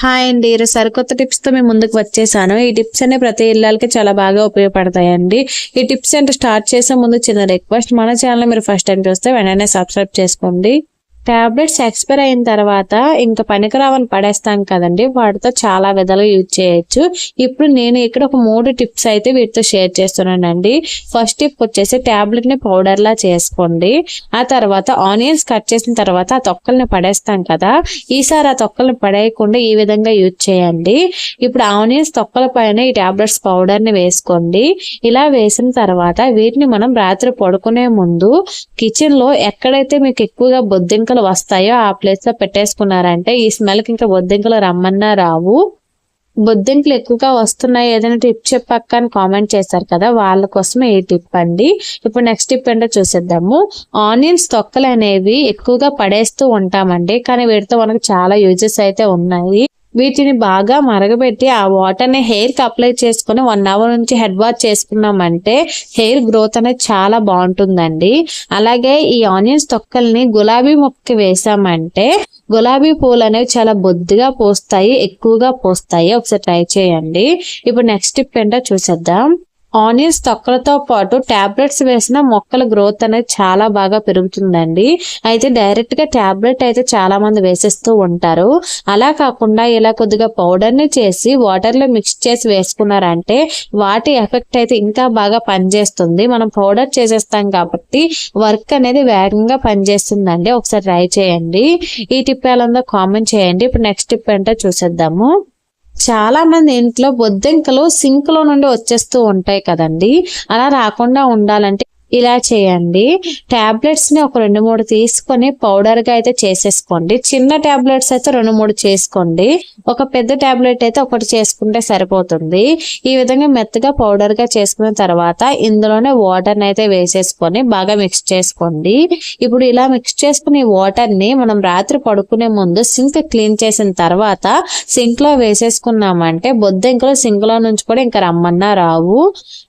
Hi అండి. ఈరోజు సరికొత్త టిప్స్తో మేము ముందుకు వచ్చేసాను. ఈ టిప్స్ అనే ప్రతి ఇళ్ళకి చాలా బాగా ఉపయోగపడతాయండి. ఈ టిప్స్ అంటే స్టార్ట్ చేసే ముందు చిన్న రిక్వెస్ట్ మన ఛానల్ మీరు ఫస్ట్ టైం చూస్తే వెంటనే సబ్స్క్రైబ్ చేసుకోండి. ట్యాబ్లెట్స్ ఎక్స్పైర్ అయిన తర్వాత ఇంకా పనికిరావని పడేస్తాం కదండి. వాటితో చాలా విధాలుగా యూజ్ చేయొచ్చు. ఇప్పుడు నేను ఇక్కడ ఒక మూడు టిప్స్ అయితే వీటితో షేర్ చేస్తున్నానండి. ఫస్ట్ టిప్ వచ్చేసి ట్యాబ్లెట్ని పౌడర్లా పౌడర్ లా చేసుకోండి. ఆ తర్వాత ఆనియన్స్ కట్ చేసిన తర్వాత ఆ తొక్కల్ని పడేస్తాం కదా. ఈసారి ఆ తొక్కల్ని పడేయకుండా ఈ విధంగా యూజ్ చేయండి. ఇప్పుడు ఆనియన్స్ తొక్కల పైన ఈ టాబ్లెట్స్ పౌడర్ని వేసుకోండి. ఇలా వేసిన తర్వాత వీటిని మనం రాత్రి పడుకునే ముందు కిచెన్లో ఎక్కడైతే మీకు ఎక్కువగా బొద్దింకలు వస్తాయో ఆ ప్లేస్లో పెట్టేసుకున్నారంటే ఈ స్మెల్కి ఇంకా బొద్దింకలు రమ్మన్నా రావు. బొద్దింకలు ఎక్కువగా వస్తున్నాయి. ఏదైనా టిప్ చెప్పక్క అని కామెంట్ చేశారు కదా వాళ్ళ కోసమే ఈ టిప్ అండి. ఇప్పుడు నెక్స్ట్ టిప్ ఏంటో చూసేద్దాము. ఆనియన్స్ తొక్కలు అనేవి ఎక్కువగా పడేస్తూ ఉంటామండి కానీ వీటితో మనకు చాలా యూజెస్ అయితే ఉన్నాయి. వీటిని బాగా మరగబెట్టి ఆ వాటర్ని హెయిర్కి అప్లై చేసుకుని వన్ అవర్ నుంచి హెడ్ వాష్ చేసుకున్నామంటే హెయిర్ గ్రోత్ అనేది చాలా బాగుంటుందండి. అలాగే ఈ ఆనియన్స్ తొక్కల్ని గులాబీ మొక్కకి వేసామంటే గులాబీ పూలు అనేవి చాలా బొద్దుగా పోస్తాయి ఎక్కువగా పోస్తాయి. ఒకసారి ట్రై చేయండి. ఇప్పుడు నెక్స్ట్ టిప్ ఏంటో చూసేద్దాం. ఆనియన్స్ తొక్కలతో పాటు టాబ్లెట్స్ వేసిన మొక్కల గ్రోత్ అనేది చాలా బాగా పెరుగుతుందండి. అయితే డైరెక్ట్గా టాబ్లెట్ అయితే చాలా మంది వేసేస్తూ ఉంటారు. అలా కాకుండా ఇలా కొద్దిగా పౌడర్ని చేసి వాటర్లో మిక్స్ చేసి వేసుకున్నారంటే వాటి ఎఫెక్ట్ అయితే ఇంకా బాగా పనిచేస్తుంది. మనం పౌడర్ చేసేస్తాం కాబట్టి వర్క్ అనేది వేగంగా పనిచేస్తుందండి. ఒకసారి ట్రై చేయండి. ఈ టిప్ ఎలా ఉందో కామెంట్ చేయండి. ఇప్పుడు నెక్స్ట్ టిప్ ఏంటో చూసేద్దాము. చాలా మంది ఇంట్లో బొద్దింకలు సింక్లో నుండి వచ్చేస్తూ ఉంటాయి కదండి. అలా రాకుండా ఉండాలంటే ఇలా చేయండి. టాబ్లెట్స్ని ఒక రెండు మూడు తీసుకొని పౌడర్గా అయితే చేసేసుకోండి. చిన్న టాబ్లెట్స్ అయితే రెండు మూడు చేసుకోండి. ఒక పెద్ద టాబ్లెట్ అయితే ఒకటి చేసుకుంటే సరిపోతుంది. ఈ విధంగా మెత్తగా పౌడర్గా చేసుకున్న తర్వాత ఇందులోనే వాటర్ అయితే వేసేసుకొని బాగా మిక్స్ చేసుకోండి. ఇప్పుడు ఇలా మిక్స్ చేసుకుని వాటర్ని మనం రాత్రి పడుకునే ముందు సింక్ క్లీన్ చేసిన తర్వాత సింక్లో వేసేసుకున్నామంటే బొద్దింకలు సింక్లో నుంచి కూడా ఇంకా రమ్మన్నా రావు.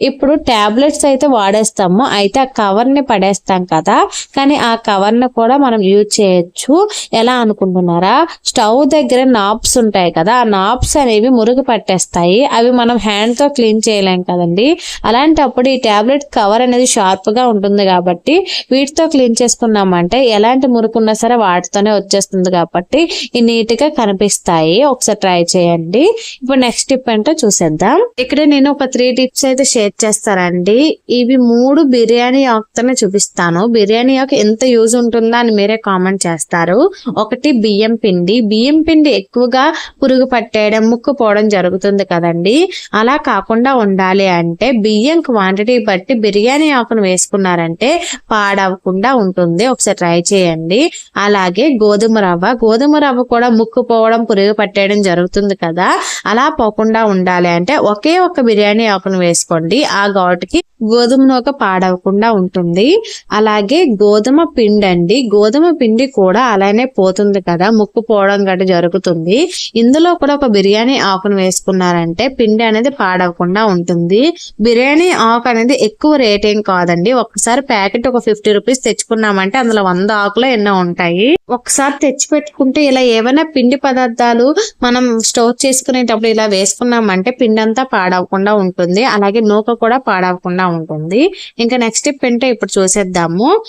ఇప్పుడు టాబ్లెట్స్ అయితే వాడేస్తాము. అయితే ఆ కవర్ని పడేస్తాం కదా. కానీ ఆ కవర్ని కూడా మనం యూజ్ చేయొచ్చు. ఎలా అనుకుంటున్నారా? స్టవ్ దగ్గర నాబ్స్ ఉంటాయి కదా. ఆ నాబ్స్ అనేవి మురుగు పట్టేస్తాయి. అవి మనం హ్యాండ్తో క్లీన్ చేయలేం కదండి. అలాంటప్పుడు ఈ టాబ్లెట్ కవర్ అనేది షార్ప్గా ఉంటుంది కాబట్టి వీటితో క్లీన్ చేసుకున్నామంటే ఎలాంటి మురుకున్నా సరే వాటితోనే వచ్చేస్తుంది కాబట్టి ఈ నీట్గా కనిపిస్తాయి. ఒకసారి ట్రై చేయండి. ఇప్పుడు నెక్స్ట్ టిప్ ఏంటో చూసేద్దాం. ఇక్కడ నేను ఒక త్రీ టిప్స్ అయితే షేర్ చేస్తారండి. ఇవి మూడు బిర్యానీ ఆకుతోనే చూపిస్తాను. బిర్యానీ ఆకు ఎంత యూజ్ ఉంటుందా అని మీరే కామెంట్ చేస్తారు. ఒకటి బియ్యం పిండి. బియ్యం పిండి ఎక్కువగా పురుగు పట్టేయడం ముక్కు పోవడం జరుగుతుంది కదండి. అలా కాకుండా ఉండాలి అంటే బియ్యం క్వాంటిటీ బట్టి బిర్యానీ ఆకును వేసుకున్నారంటే పాడవకుండా ఉంటుంది. ఒకసారి ట్రై చేయండి. అలాగే గోధుమ రవ్వ. గోధుమ రవ్వ కూడా ముక్కు పోవడం పురుగు పట్టేయడం జరుగుతుంది కదా. అలా పోకుండా ఉండాలి అంటే ఒకే ఒక బిర్యానీ ఆకును వేసుకోండి. ఆ ఘాటుకి గోధుమ నూక పాడవకుండా ఉంటుంది. అలాగే గోధుమ పిండి అండి గోధుమ పిండి కూడా అలానే పోతుంది కదా ముక్కు పోవడం గట్రా జరుగుతుంది. ఇందులో కూడా ఒక బిర్యానీ ఆకును వేసుకున్నారంటే పిండి అనేది పాడవకుండా ఉంటుంది. బిర్యానీ ఆకు అనేది ఎక్కువ రేట్ ఏం కాదండి. ఒకసారి ప్యాకెట్ ఒక ఫిఫ్టీ రూపీస్ తెచ్చుకున్నామంటే అందులో వంద ఆకులు ఎన్నో ఉంటాయి. ఒకసారి తెచ్చి పెట్టుకుంటే ఇలా ఏమైనా పిండి పదార్థాలు మనం స్టోర్ చేసుకునేటప్పుడు ఇలా వేసుకున్నామంటే పిండి అంతా పాడవకుండా ఉంటుంది. అలాగే నూక కూడా పాడవకుండా ఉంటుంది. ఇంకా నెక్స్ట్ స్టెప్ ఏంటో ఇప్పుడు చూసేద్దాము.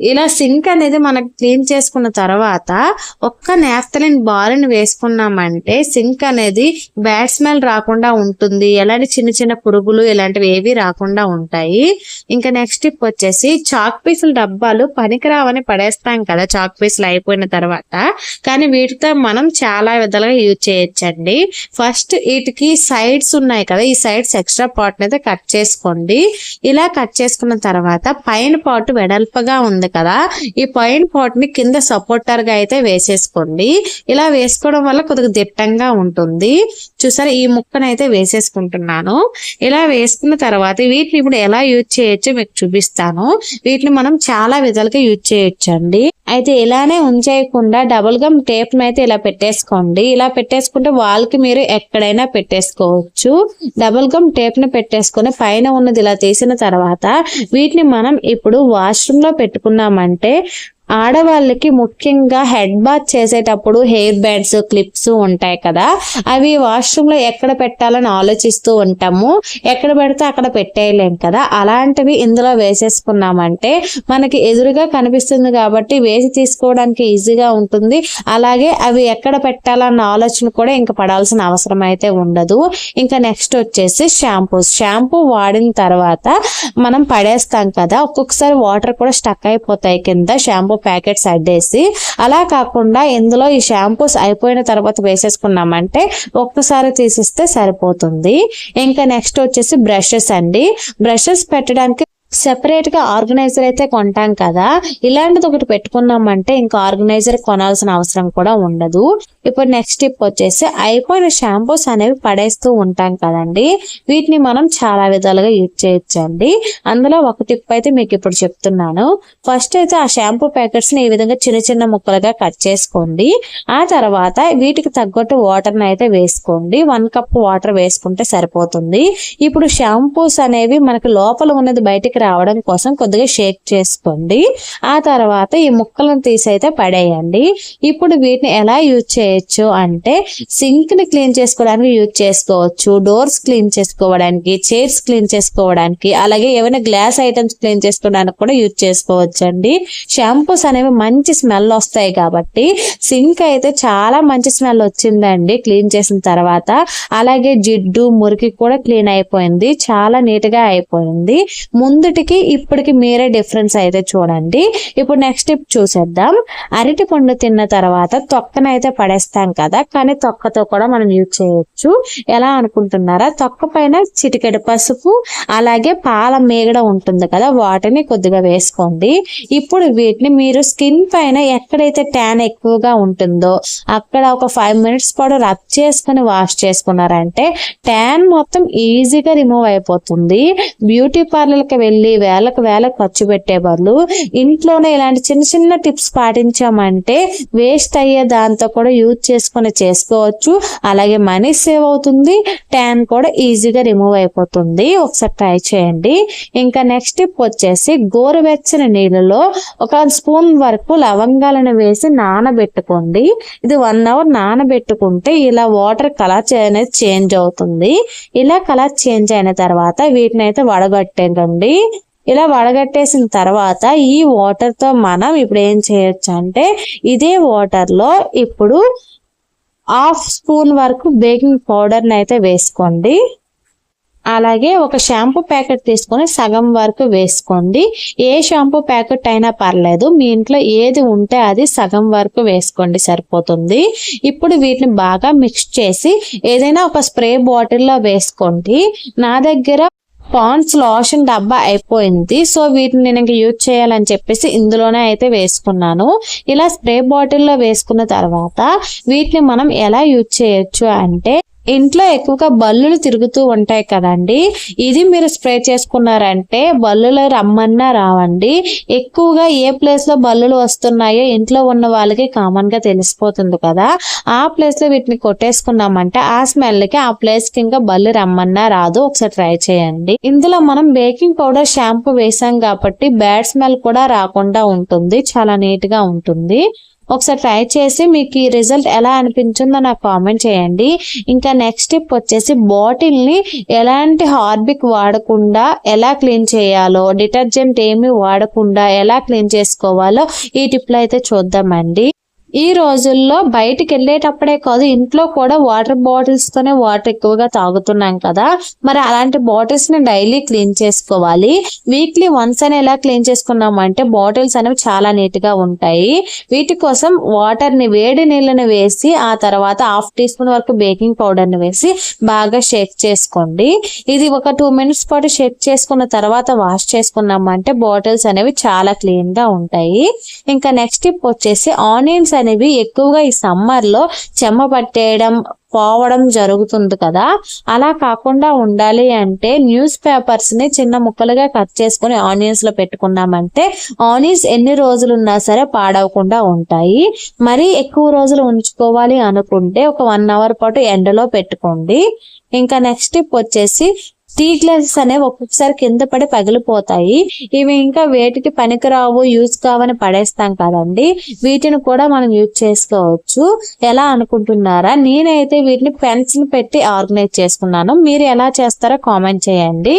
ఇలా సింక్ అనేది మనకు క్లీన్ చేసుకున్న తర్వాత ఒక్క నాఫ్తలిన్ బాల్ని వేసుకున్నామంటే సింక్ అనేది బ్యాడ్ స్మెల్ రాకుండా ఉంటుంది. ఎలాంటి చిన్న చిన్న పురుగులు ఇలాంటివి ఏవి రాకుండా ఉంటాయి. ఇంకా నెక్స్ట్ టిప్ వచ్చేసి చాక్ పీసుల డబ్బాలు పనికిరావని పడేస్తాం కదా చాక్ పీసులు అయిపోయిన తర్వాత. కానీ వీటితో మనం చాలా విధాలుగా యూజ్ చేయొచ్చండి. ఫస్ట్ వీటికి సైడ్స్ ఉన్నాయి కదా ఈ సైడ్స్ ఎక్స్ట్రా పార్ట్ అయితే కట్ చేసుకోండి. ఇలా కట్ చేసుకున్న తర్వాత పైన పాటు వెడల్పగా ఉంది కదా ఈ పైన పాట్ని కింద సపోర్టర్గా అయితే వేసేసుకోండి. ఇలా వేసుకోవడం వల్ల కొద్దిగా దిట్టంగా ఉంటుంది. చూసారా ఈ ముక్కను అయితే వేసేసుకుంటున్నాను. ఇలా వేసుకున్న తర్వాత వీటిని ఇప్పుడు ఎలా యూజ్ చేయొచ్చో మీకు చూపిస్తాను. వీటిని మనం చాలా విధాలుగా యూజ్ చేయొచ్చు అండి అయితే ఇలానే ఉంచేయకుండా డబుల్ గమ్ టేప్ అయితే ఇలా పెట్టేసుకోండి. ఇలా పెట్టేసుకుంటే వాల్కి మీరు ఎక్కడైనా పెట్టేసుకోవచ్చు. డబుల్ గమ్ టేప్ని పెట్టేసుకొని పైన ఉన్నది ఇలా తీసిన తర్వాత వీటిని మనం ఇప్పుడు వాష్రూమ్లో తీసుకున్నామంటే ఆడవాళ్ళకి ముఖ్యంగా హెడ్ బాత్ చేసేటప్పుడు హెయిర్ బ్యాడ్స్ క్లిప్స్ ఉంటాయి కదా. అవి వాష్రూమ్లో ఎక్కడ పెట్టాలని ఆలోచిస్తూ ఉంటాము. ఎక్కడ పెడితే అక్కడ పెట్టేయలేం కదా. అలాంటివి ఇందులో వేసేసుకున్నామంటే మనకి ఎదురుగా కనిపిస్తుంది కాబట్టి వేసి తీసుకోవడానికి ఈజీగా ఉంటుంది. అలాగే అవి ఎక్కడ పెట్టాలన్న ఆలోచన కూడా ఇంకా పడాల్సిన అవసరం అయితే ఉండదు. ఇంకా నెక్స్ట్ వచ్చేసి షాంపూస్. షాంపూ వాడిన తర్వాత మనం పడేస్తాం కదా. ఒక్కొక్కసారి వాటర్ కూడా స్టక్ అయిపోతాయి కింద. షాంపూ ప్యాకెట్స్ అడ్డేసి అలా కాకుండా ఇందులో ఈ షాంపూస్ అయిపోయిన తర్వాత వేసేసుకున్నామంటే ఒక్కసారి తీసిస్తే సరిపోతుంది. ఇంకా నెక్స్ట్ వచ్చేసి బ్రషెస్ అండి. బ్రషెస్ పెట్టడానికి సెపరేట్గా ఆర్గనైజర్ అయితే కొంటాం కదా. ఇలాంటిది ఒకటి పెట్టుకున్నామంటే ఇంకా ఆర్గనైజర్ కొనాల్సిన అవసరం కూడా ఉండదు. ఇప్పుడు నెక్స్ట్ టిప్ వచ్చేసి అయిపోయిన షాంపూస్ అనేవి పడేస్తూ ఉంటాం కదండి. వీటిని మనం చాలా విధాలుగా యూజ్ చేయొచ్చండి. అందులో ఒక టిప్ అయితే మీకు ఇప్పుడు చెప్తున్నాను. ఫస్ట్ అయితే ఆ షాంపూ ప్యాకెట్స్ని ఈ విధంగా చిన్న చిన్న ముక్కలుగా కట్ చేసుకోండి. ఆ తర్వాత వీటికి తగ్గట్టు వాటర్ని అయితే వేసుకోండి. వన్ కప్ వాటర్ వేసుకుంటే సరిపోతుంది. ఇప్పుడు షాంపూస్ అనేవి మనకి లోపల ఉన్నది బయటికి రావడం కోసం కొద్దిగా షేక్ చేసుకోండి. ఆ తర్వాత ఈ ముక్కలను తీసి అయితే పడేయండి. ఇప్పుడు వీటిని ఎలా యూజ్ చేయొచ్చు అంటే సింక్ని క్లీన్ చేసుకోవడానికి యూజ్ చేసుకోవచ్చు. డోర్స్ క్లీన్ చేసుకోవడానికి చైర్స్ క్లీన్ చేసుకోవడానికి అలాగే ఏమైనా గ్లాస్ ఐటమ్స్ క్లీన్ చేసుకోవడానికి కూడా యూజ్ చేసుకోవచ్చు అండి షాంపూస్ అనేవి మంచి స్మెల్ వస్తాయి కాబట్టి సింక్ అయితే చాలా మంచి స్మెల్ వచ్చిందండి క్లీన్ చేసిన తర్వాత. అలాగే జిడ్డు మురికి కూడా క్లీన్ అయిపోయింది. చాలా నీట్గా అయిపోయింది. ముందు ముందుటికి ఇప్పటికి మీరే డిఫరెన్స్ అయితే చూడండి. ఇప్పుడు నెక్స్ట్ టిప్ చూసేద్దాం. అరటి పండు తిన్న తర్వాత తొక్కనైతే పడేస్తాం కదా కానీ తొక్కతో కూడా మనం యూజ్ చేయొచ్చు. ఎలా అనుకుంటున్నారా? తొక్క పైన చిటికెడు పసుపు అలాగే పాల మేగడ ఉంటుంది కదా వాటిని కొద్దిగా వేసుకోండి. ఇప్పుడు వీటిని మీరు స్కిన్ పైన ఎక్కడైతే ట్యాన్ ఎక్కువగా ఉంటుందో అక్కడ ఒక ఫైవ్ మినిట్స్ పాటు రబ్ చేసుకుని వాష్ చేసుకున్నారంటే ట్యాన్ మొత్తం ఈజీగా రిమూవ్ అయిపోతుంది. బ్యూటీ పార్లర్కి వెళ్ళి వేలకు వేలకు ఖర్చు పెట్టే బదులు ఇంట్లోనే ఇలాంటి చిన్న చిన్న టిప్స్ పాటించామంటే వేస్ట్ అయ్యే దాంతో కూడా యూజ్ చేసుకొని చేసుకోవచ్చు. అలాగే మనీ సేవ్ అవుతుంది. ట్యాన్ కూడా ఈజీగా రిమూవ్ అయిపోతుంది. ఒకసారి ట్రై చేయండి. ఇంకా నెక్స్ట్ టిప్ వచ్చేసి గోరువెచ్చని నీళ్ళలో ఒక స్పూన్ వరకు లవంగాలను వేసి నానబెట్టుకోండి. ఇది వన్ అవర్ నానబెట్టుకుంటే ఇలా వాటర్ కలర్ అనేది చేంజ్ అవుతుంది. ఇలా కలర్ చేంజ్ అయిన తర్వాత వీటిని అయితే వడగట్టేయండి ఇలా వడగట్టేసిన తర్వాత ఈ వాటర్తో మనం ఇప్పుడు ఏం చేయొచ్చు అంటే ఇదే వాటర్లో ఇప్పుడు హాఫ్ స్పూన్ వరకు బేకింగ్ పౌడర్ని అయితే వేసుకోండి. అలాగే ఒక షాంపూ ప్యాకెట్ తీసుకొని సగం వరకు వేసుకోండి. ఏ షాంపూ ప్యాకెట్ అయినా పర్లేదు మీ ఇంట్లో ఏది ఉంటే అది సగం వరకు వేసుకోండి సరిపోతుంది. ఇప్పుడు వీటిని బాగా మిక్స్ చేసి ఏదైనా ఒక స్ప్రే బాటిల్లో వేసుకోండి. నా దగ్గర పాండ్స్ లోషన్ డబ్బా అయిపోయింది. సో వీటిని నేను ఇంకా యూజ్ చేయాలని చెప్పేసి ఇందులోనే అయితే వేసుకున్నాను. ఇలా స్ప్రే బాటిల్లో వేసుకున్న తర్వాత వీటిని మనం ఎలా యూజ్ చేయొచ్చు అంటే ఇంట్లో ఎక్కువగా బల్లులు తిరుగుతూ ఉంటాయి కదండి. ఇది మీరు స్ప్రే చేసుకున్నారంటే బల్లులు రమ్మన్నా రావండి. ఎక్కువగా ఏ ప్లేస్లో బల్లులు వస్తున్నాయో ఇంట్లో ఉన్న వాళ్ళకి కామన్గా తెలిసిపోతుంది కదా. ఆ ప్లేస్లో వీటిని కొట్టేసుకున్నామంటే ఆ స్మెల్కి ఆ ప్లేస్కి ఇంకా బల్లు రమ్మన్నా రాదు. ఒకసారి ట్రై చేయండి. ఇందులో మనం బేకింగ్ పౌడర్ షాంపూ వేసాం కాబట్టి బ్యాడ్ స్మెల్ కూడా రాకుండా ఉంటుంది. చాలా నీట్గా ఉంటుంది. ఒకసారి ట్రై చేసి మీకు ఈ రిజల్ట్ ఎలా అనిపించిందో నాకు కామెంట్ చేయండి. ఇంకా నెక్స్ట్ టిప్ వచ్చేసి బాటిల్ని ఎలాంటి హార్బిక్ వాడకుండా ఎలా క్లీన్ చేయాలో డిటర్జెంట్ ఏమి వాడకుండా ఎలా క్లీన్ చేసుకోవాలో ఈ టిప్లో అయితే చూద్దామండి. ఈ రోజుల్లో బయటికి వెళ్ళేటప్పుడే కాదు ఇంట్లో కూడా వాటర్ బాటిల్స్ తోనే వాటర్ ఎక్కువగా తాగుతున్నాం కదా. మరి అలాంటి బాటిల్స్ని డైలీ క్లీన్ చేసుకోవాలి. వీక్లీ వన్స్ అని ఎలా క్లీన్ చేసుకున్నామంటే బాటిల్స్ అనేవి చాలా నీట్గా ఉంటాయి. వీటి కోసం వాటర్ని వేడి నీళ్ళని వేసి ఆ తర్వాత హాఫ్ టీ స్పూన్ వరకు బేకింగ్ పౌడర్ని వేసి బాగా షేక్ చేసుకోండి. ఇది ఒక టూ మినిట్స్ పాటు షేక్ చేసుకున్న తర్వాత వాష్ చేసుకున్నామంటే బాటిల్స్ అనేవి చాలా క్లీన్గా ఉంటాయి. ఇంకా నెక్స్ట్ టిప్ వచ్చేసి ఆనియన్స్ అనేవి ఎక్కువగా ఈ సమ్మర్లో చెమ్మ పట్టేయడం పోవడం జరుగుతుంది కదా. అలా కాకుండా ఉండాలి అంటే న్యూస్ పేపర్స్ని చిన్న ముక్కలుగా కట్ చేసుకుని ఆనియన్స్లో పెట్టుకున్నామంటే ఆనియన్స్ ఎన్ని రోజులు ఉన్నా సరే పాడవకుండా ఉంటాయి. మరి ఎక్కువ రోజులు ఉంచుకోవాలి అనుకుంటే ఒక వన్ అవర్ పాటు ఎండలో పెట్టుకోండి. ఇంకా నెక్స్ట్ టిప్ వచ్చేసి టీ గ్లాసెస్ అనేవి ఒక్కొక్కసారి కింద పడి పగిలిపోతాయి. ఇవి ఇంకా వేటికి పనికిరావు యూజ్ కావని పడేస్తాం కదండి. వీటిని కూడా మనం యూజ్ చేసుకోవచ్చు. ఎలా అనుకుంటున్నారా? నేనైతే వీటిని పెన్స్ని పెట్టి ఆర్గనైజ్ చేసుకున్నాను. మీరు ఎలా చేస్తారో కామెంట్ చేయండి.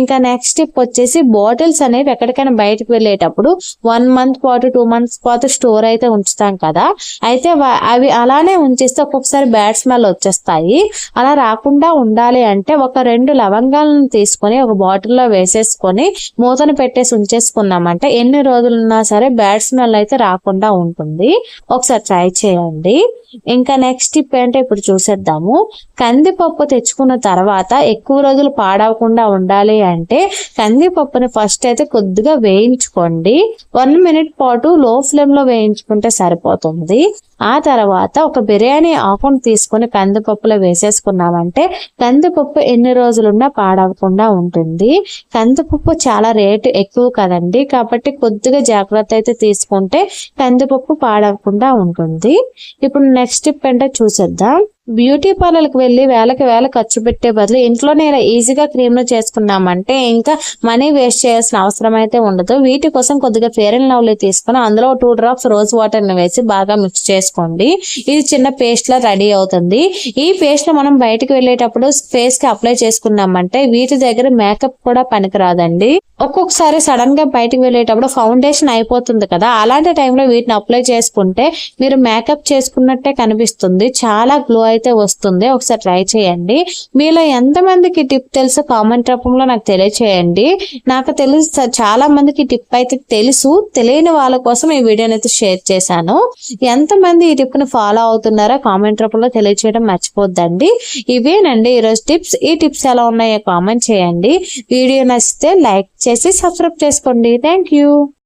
ఇంకా నెక్స్ట్ స్టెప్ వచ్చేసి బాటిల్స్ అనేవి ఎక్కడికైనా బయటకు వెళ్ళేటప్పుడు వన్ మంత్ పాటు టూ మంత్స్ పాటు స్టోర్ అయితే ఉంచుతాం కదా. అయితే అవి అలానే ఉంచేస్తే ఒక్కొక్కసారి బ్యాడ్ స్మెల్ వచ్చేస్తాయి. అలా రాకుండా ఉండాలి అంటే ఒక రెండు లవంగాలను తీసుకొని ఒక బాటిల్లో వేసేసుకొని మూతను పెట్టేసి ఉంచేసుకున్నామంటే ఎన్ని రోజులున్నా సరే బ్యాడ్ స్మెల్ అయితే రాకుండా ఉంటుంది. ఒకసారి ట్రై చేయండి. ఇంకా నెక్స్ట్ టిప్ ఏంటో ఇప్పుడు చూసేద్దాము. కందిపప్పు తెచ్చుకున్న తర్వాత ఎక్కువ రోజులు పాడవకుండా ఉండాలి అంటే కందిపప్పుని ఫస్ట్ అయితే కొద్దిగా వేయించుకోండి. వన్ మినిట్ పాటు లో ఫ్లేమ్లో వేయించుకుంటే సరిపోతుంది. ఆ తర్వాత ఒక బిర్యానీ ఆకును తీసుకొని కందిపప్పులో వేసేసుకున్నామంటే కందిపప్పు ఎన్ని రోజులున్నా పాడవకుండా ఉంటుంది. కందిపప్పు చాలా రేటు ఎక్కువ కదండి. కాబట్టి కొద్దిగా జాగ్రత్త అయితే తీసుకుంటే కందిపప్పు పాడవకుండా ఉంటుంది. ఇప్పుడు నెక్స్ట్ స్టెప్ ఏంటో చూసేద్దాం. బ్యూటీ పార్లర్కి వెళ్ళి వేలకి వేల ఖర్చు పెట్టే బదులు ఇంట్లోనే ఇలా ఈజీగా క్రీమ్ చేసుకున్నామంటే ఇంకా మనీ వేస్ట్ చేయాల్సిన అవసరం అయితే ఉండదు. వీటి కోసం కొద్దిగా ఫేర్ అండ్ లవ్లీ తీసుకుని అందులో టూ డ్రాప్స్ రోజ్ వాటర్ని వేసి బాగా మిక్స్ చేసుకోండి. ఇది చిన్న పేస్ట్ లా రెడీ అవుతుంది. ఈ పేస్ట్ మనం బయటకు వెళ్ళేటప్పుడు ఫేస్కి అప్లై చేసుకున్నామంటే వీటి దగ్గర మేకప్ కూడా పనికిరాదండి. ఒక్కొక్కసారి సడన్గా బయటకు వెళ్ళేటప్పుడు ఫౌండేషన్ అయిపోతుంది కదా అలాంటి టైంలో వీటిని అప్లై చేసుకుంటే మీరు మేకప్ చేసుకున్నట్టే కనిపిస్తుంది. చాలా గ్లో అయితే వస్తుంది ఒకసారి ట్రై చేయండి. మీలో ఎంతమందికి టిప్ తెలుసు కామెంట్ రూపంలో నాకు తెలియచేయండి. నాకు తెలుసు చాలా మందికి టిప్ అయితే తెలుసు. తెలియని వాళ్ళ కోసం ఈ వీడియోని అయితే షేర్ చేశాను. ఎంతమంది ఈ టిప్ని ఫాలో అవుతున్నారో కామెంట్ రూపంలో తెలియచేయడం మర్చిపోద్దండి. ఇవేనండి ఈరోజు టిప్స్. ఈ టిప్స్ ఎలా ఉన్నాయో కామెంట్ చేయండి. వీడియో నచ్చితే లైక్ చేసి సబ్స్క్రైబ్ చేసుకోండి. Thank you